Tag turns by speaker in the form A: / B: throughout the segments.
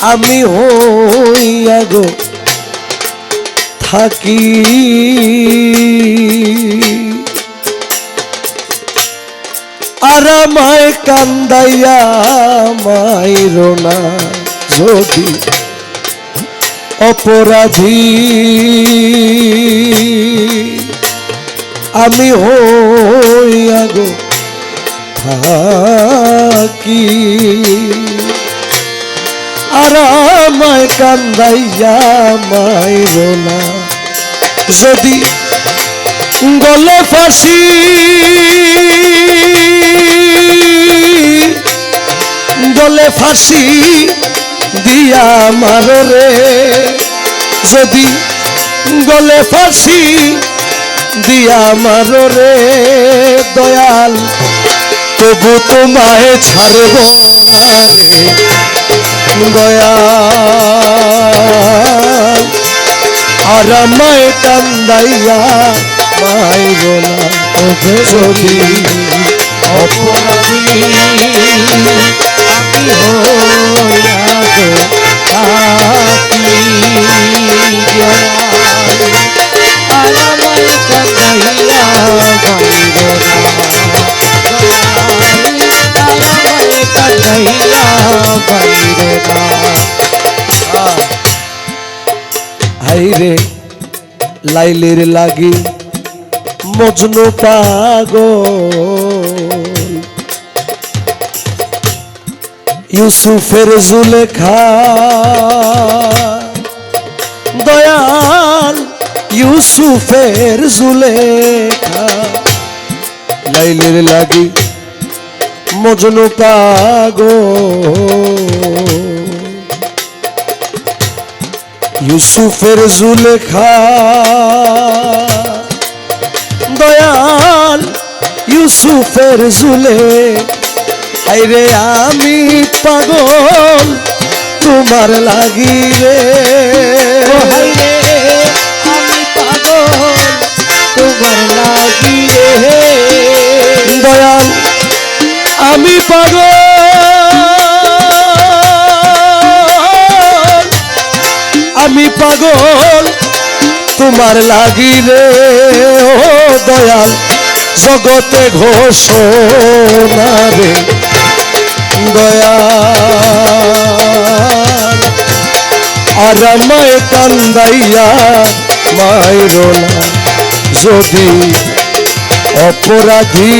A: আমি হইয়া গো থাকি। আর আমায় কান্দাইয়া মাইর না যদি অপরাধী। আমি হইয়া গো থাকি। আর আমায় কান্দাইয়া মাইর না। যদি গলে ফাঁসি গলে ফাঁসি দিয়া মারো রে। যদি গলে ফাঁসি দিয়া মারো রে, দয়াল তবু তোমায় ছাড়ব না রে। দয়াল, আর আমায় কান্দাইয়া মাইর না যদি
B: অপরাধী আমি হইয়া
A: লাইলের লাগি মজনু পাগল। ইউসুফের জুলেখা দয়াল ইউসুফের জুলেখা। লাইলের লাগি মজনু পাগল। ইউসুফের জুলেখা। দয়াল ইউসুফের জুলে হাইরে আমি পাগল তোমার লাগি রে।
B: হাইরে আমি পাগল তোমার লাগি রে।
A: দয়াল আমি পাগল। পাগল, তোমার লাগি রে, ও দয়াল, জগতে ঘোষণা রে। দয়াল, আর আমায় কান্দাইয়া মাইর না। যদি অপরাধী,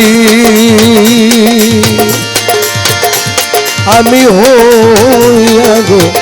A: আমি হইয়া গো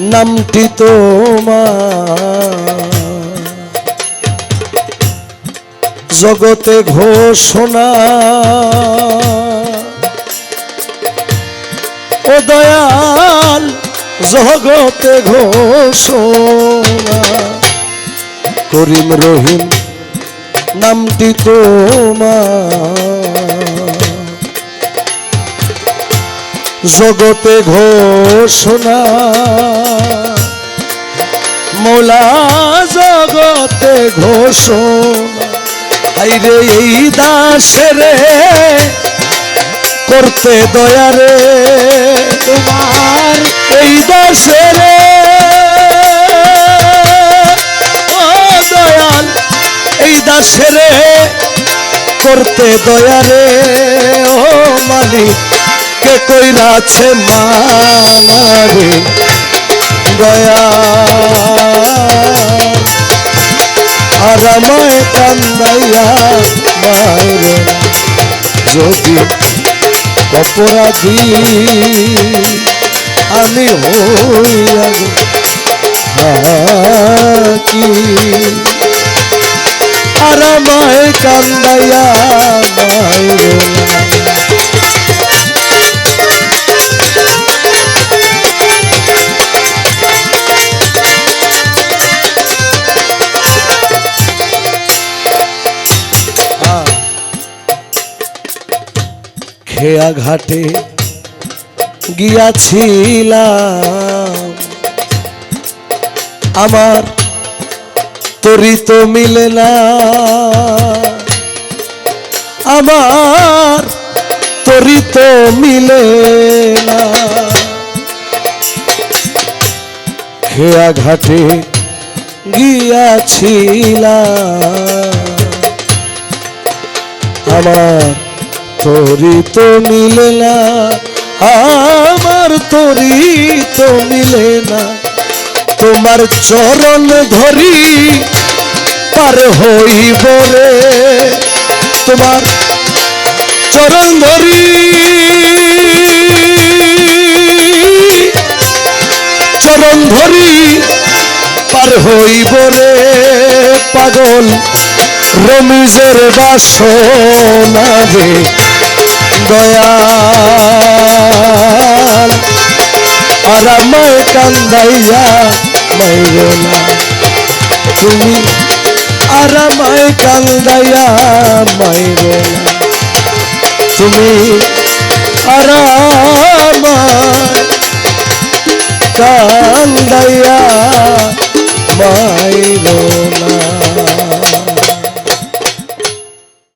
A: নামটি তোমার। জগতে ঘোষণা। ও দয়াল জগতে ঘোষণা। করিম রহিম নামটি তোমার। জগতে ঘোষণা। মোলা জগতে ঘোষণা। হাইরে এই দাসেরে করতে দয়ারে
B: তোমার
A: এই দাসেরে দয়াল, এই দাসেরে করতে দয়ারে ও মালিক। কে কইরাছে মানারে দয়া। আর আমায় কান্দাইয়া মায়ের যদি অপরাধী আমি হইয়া থাকি। আর আমায় কান্দাইয়া মায়ের খেয়া ঘাটে গিয়াছিলাম। আমার তরি তো মিলে না। আমার তরি তো মিলে না। খেয়া ঘাটে গিয়াছিলাম। আমার তরি তো মিলে না আমার তরি তো মিলে না। তোমার চরণ ধরি পার হইব রে। তোমার চরণ ধরি। চরণ ধরি পার হইব রে। পাগল, রমিজের বাসনা রে দয়াল। আর আমায় কান্দাইয়া মাইরো না। তুমি আর আমায় কান্দাইয়া মাইরো না। তুমি আর আমায় কান্দাইয়া মাইরো না।